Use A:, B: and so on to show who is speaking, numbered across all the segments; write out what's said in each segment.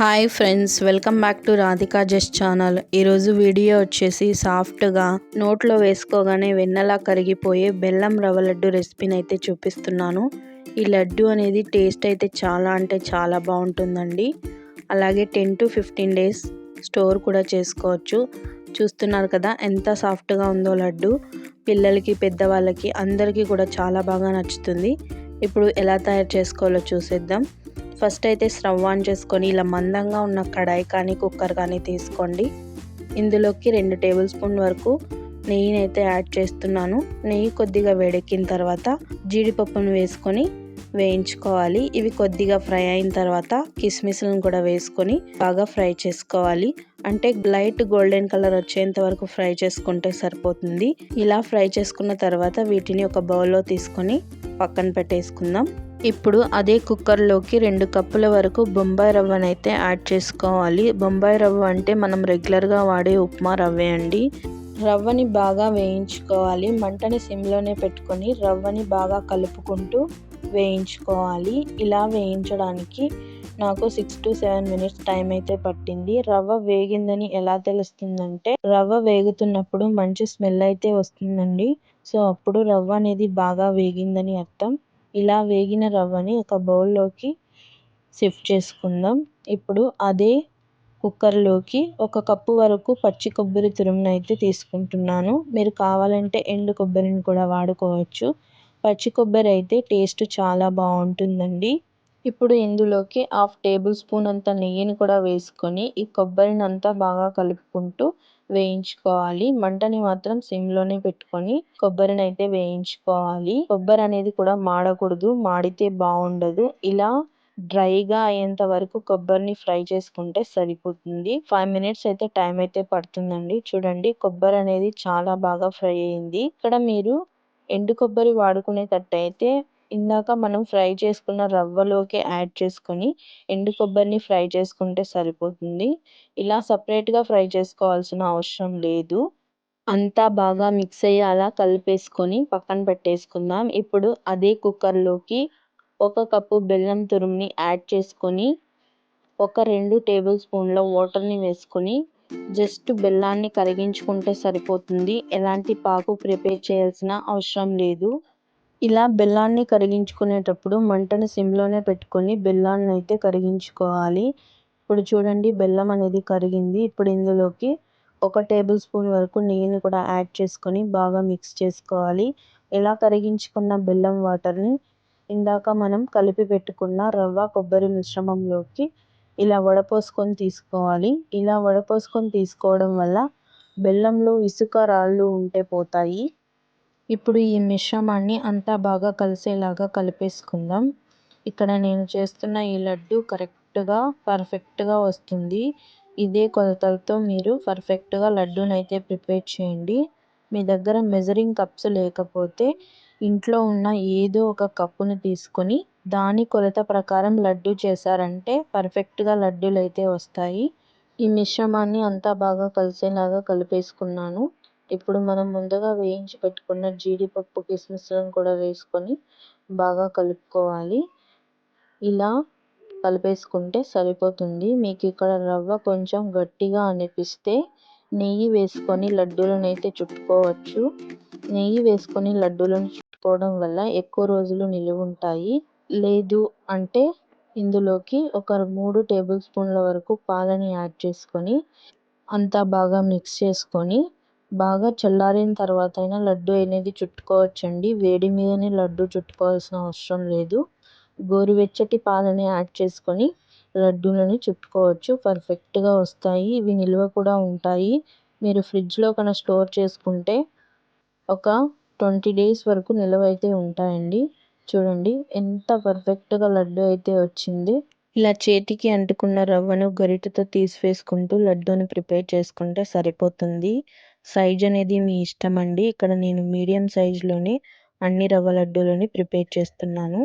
A: Hi friends welcome back to Radhika just channel ఈరోజు video వచ్చేసి సాఫ్ట్గా నోట్లో వేసుకోగానే వెన్నలా కరిగిపోయే బెల్లం రవ్వ లడ్డు రెసిపీని అయితే చూపిస్తున్నాను. ఈ లడ్డు అనేది టేస్ట్ అయితే చాలా అంటే చాలా బాగుంటుందండి. అలాగే ten to fifteen days store కూడా చేసుకోవచ్చు. చూస్తున్నారు కదా ఎంత సాఫ్ట్గా ఉందో లడ్డు. పిల్లలకి పెద్దవాళ్ళకి అందరికీ కూడా చాలా బాగా నచ్చుతుంది. ఇప్పుడు ఎలా తయారు చేసుకోవాలో చూసేద్దాం. ఫస్ట్ అయితే స్టవ్ ఆన్ చేసుకొని ఇలా మందంగా ఉన్న కడాయి కానీ కుక్కర్ కానీ తీసుకోండి. ఇందులోకి రెండు టేబుల్ స్పూన్ వరకు నెయ్యిని అయితే యాడ్ చేస్తున్నాను. నెయ్యి కొద్దిగా వేడెక్కిన తర్వాత జీడిపప్పును వేసుకొని వేయించుకోవాలి. ఇవి కొద్దిగా ఫ్రై అయిన తర్వాత కిస్మిస్లను కూడా వేసుకొని బాగా ఫ్రై చేసుకోవాలి. అంటే లైట్ గోల్డెన్ కలర్ వచ్చేంత వరకు ఫ్రై చేసుకుంటే సరిపోతుంది. ఇలా ఫ్రై చేసుకున్న తర్వాత వీటిని ఒక బౌల్లో తీసుకొని పక్కన పెట్టేసుకుందాం. ఇప్పుడు అదే కుక్కర్లోకి రెండు కప్పుల వరకు బొంబాయి రవ్వనైతే యాడ్ చేసుకోవాలి. బొంబాయి రవ్వ అంటే మనం రెగ్యులర్గా వాడే ఉప్మా రవ్వే అండి. రవ్వని బాగా వేయించుకోవాలి. మంటని సిమ్లోనే పెట్టుకొని రవ్వని బాగా కలుపుకుంటూ వేయించుకోవాలి. ఇలా వేయించడానికి నాకు six to seven minutes time అయితే పట్టింది. రవ్వ వేగిందని ఎలా తెలుస్తుందంటే రవ్వ వేగుతున్నప్పుడు మంచి స్మెల్ అయితే వస్తుందండి. సో అప్పుడు రవ్వ అనేది బాగా వేగిందని అర్థం. ఇలా వేగిన రవ్వని ఒక బౌల్లోకి షిఫ్ట్ చేసుకుందాం. ఇప్పుడు అదే కుక్కర్లోకి ఒక కప్పు వరకు పచ్చి కొబ్బరి తురుమును అయితే తీసుకుంటున్నాను. మీరు కావాలంటే ఎండు కొబ్బరిని కూడా వాడుకోవచ్చు. పచ్చి కొబ్బరి అయితే టేస్ట్ చాలా బాగుంటుందండి. ఇప్పుడు ఇందులోకి హాఫ్ టేబుల్ స్పూన్ అంత నెయ్యిని కూడా వేసుకొని ఈ కొబ్బరిని అంతా బాగా కలుపుకుంటూ వేయించుకోవాలి. మంటని మాత్రం సిమ్లోనే పెట్టుకొని కొబ్బరిని అయితే వేయించుకోవాలి. కొబ్బరి అనేది కూడా మాడకూడదు. మాడితే బాగుండదు. ఇలా డ్రైగా అయ్యేంత వరకు కొబ్బరిని ఫ్రై చేసుకుంటే సరిపోతుంది. ఫైవ్ మినిట్స్ అయితే టైం అయితే పడుతుందండి. చూడండి కొబ్బరి అనేది చాలా బాగా ఫ్రై అయింది. ఇక్కడ మీరు ఎండు కొబ్బరి వాడుకునేటట్టయితే ఇందాక మనం ఫ్రై చేసుకున్న రవ్వలోకి యాడ్ చేసుకొని ఎండు కొబ్బరిని ఫ్రై చేసుకుంటే సరిపోతుంది. ఇలా సపరేట్గా ఫ్రై చేసుకోవాల్సిన అవసరం లేదు. అంతా బాగా మిక్స్ అయ్యేలా అలా కలిపేసుకొని పక్కన పెట్టేసుకుందాం. ఇప్పుడు అదే కుక్కర్లోకి ఒక కప్పు బెల్లం తురుముని యాడ్ చేసుకొని ఒక రెండు టేబుల్ స్పూన్ల వాటర్ని వేసుకొని జస్ట్ బెల్లాన్ని కరిగించుకుంటే సరిపోతుంది. ఎలాంటి పాకు ప్రిపేర్ చేయాల్సిన అవసరం లేదు. ఇలా బెల్లాన్ని కరిగించుకునేటప్పుడు మంటను సిమ్లోనే పెట్టుకొని బెల్లాన్ని అయితే కరిగించుకోవాలి. ఇప్పుడు చూడండి బెల్లం అనేది కరిగింది. ఇప్పుడు ఇందులోకి ఒక టేబుల్ స్పూన్ వరకు నెయ్యిని కూడా యాడ్ చేసుకొని బాగా మిక్స్ చేసుకోవాలి. ఇలా కరిగించుకున్న బెల్లం వాటర్ని ఇందాక మనం కలిపి పెట్టుకున్న రవ్వ కొబ్బరి మిశ్రమంలోకి ఇలా వడపోసుకొని తీసుకోవాలి. ఇలా వడపోసుకొని తీసుకోవడం వల్ల బెల్లంలో ఇసుక రాళ్ళు ఉంటే పోతాయి. ఇప్పుడు ఈ మిశ్రమాన్ని అంతా బాగా కలిసేలాగా కలిపేసుకుందాం. ఇక్కడ నేను చేస్తున్న ఈ లడ్డు కరెక్ట్గా పర్ఫెక్ట్గా వస్తుంది. ఇదే కొలతలతో మీరు పర్ఫెక్ట్గా లడ్డూని అయితే ప్రిపేర్ చేయండి. మీ దగ్గర మెజరింగ్ కప్స్ లేకపోతే ఇంట్లో ఉన్న ఏదో ఒక కప్పును తీసుకొని దాని కొలత ప్రకారం లడ్డు చేశారంటే పర్ఫెక్ట్గా లడ్డూలు అయితే వస్తాయి. ఈ మిశ్రమాన్ని అంతా బాగా కలిసేలాగా కలిపేసుకున్నాను. ఇప్పుడు మనం ముందుగా వేయించి పెట్టుకున్న జీడిపప్పు కిస్మిస్లను కూడా వేసుకొని బాగా కలుపుకోవాలి. ఇలా కలిపేసుకుంటే సరిపోతుంది. మీకు ఇక్కడ రవ్వ కొంచెం గట్టిగా అనిపిస్తే నెయ్యి వేసుకొని లడ్డూలను అయితే చుట్టుకోవచ్చు. నెయ్యి వేసుకొని లడ్డూలను చుట్టుకోవడం వల్ల ఎక్కువ రోజులు నిలువ ఉంటాయి. లేదు అంటే ఇందులోకి ఒక మూడు టేబుల్ స్పూన్ల వరకు పాలని యాడ్ చేసుకొని అంతా బాగా మిక్స్ చేసుకొని బాగా చల్లారిన తర్వాత అయినా లడ్డు అనేది చుట్టుకోవచ్చండి. వేడి మీదనే లడ్డు చుట్టుకోవాల్సిన అవసరం లేదు. గోరువెచ్చటి పాలని యాడ్ చేసుకొని లడ్డూలని చుట్టుకోవచ్చు. పర్ఫెక్ట్గా వస్తాయి. ఇవి నిల్వ కూడా ఉంటాయి. మీరు ఫ్రిడ్జ్లో కన్నా స్టోర్ చేసుకుంటే ఒక ట్వంటీ డేస్ వరకు నిల్వ అయితే ఉంటాయండి. చూడండి ఎంత పర్ఫెక్ట్గా లడ్డు అయితే వచ్చింది. ఇలా చేతికి అంటుకున్న రవ్వను గరిటెతో తీసివేసుకుంటూ లడ్డూని ప్రిపేర్ చేసుకుంటే సరిపోతుంది. సైజ్ అనేది మీ ఇష్టం అండి. ఇక్కడ నేను మీడియం సైజులోని అన్ని రవ్వ లడ్డూలని ప్రిపేర్ చేస్తున్నాను.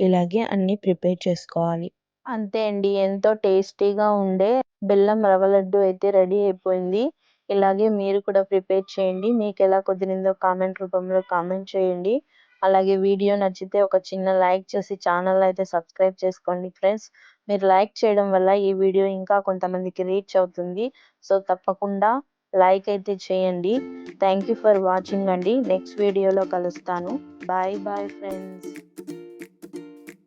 A: ఇలాగే అన్ని ప్రిపేర్ చేసుకోవాలి. అంతే అండి. ఎంతో టేస్టీగా ఉండే బెల్లం రవ్వ లడ్డు అయితే రెడీ అయిపోయింది. ఇలాగే మీరు కూడా ప్రిపేర్ చేయండి. మీకు ఎలా కుదిరిందో కామెంట్ రూపంలో కామెంట్ చేయండి. అలాగే వీడియో నచ్చితే ఒక చిన్న లైక్ చేసి ఛానల్ అయితే సబ్స్క్రైబ్ చేసుకోండి ఫ్రెండ్స్. మీరు లైక్ చేయడం వల్ల ఈ వీడియో ఇంకా కొంతమందికి రీచ్ అవుతుంది. సో తప్పకుండా లైక్ అయితే చేయండి. థ్యాంక్ యూ ఫర్ వాచింగ్ అండి. నెక్స్ట్ వీడియోలో కలుస్తాను. Bye bye friends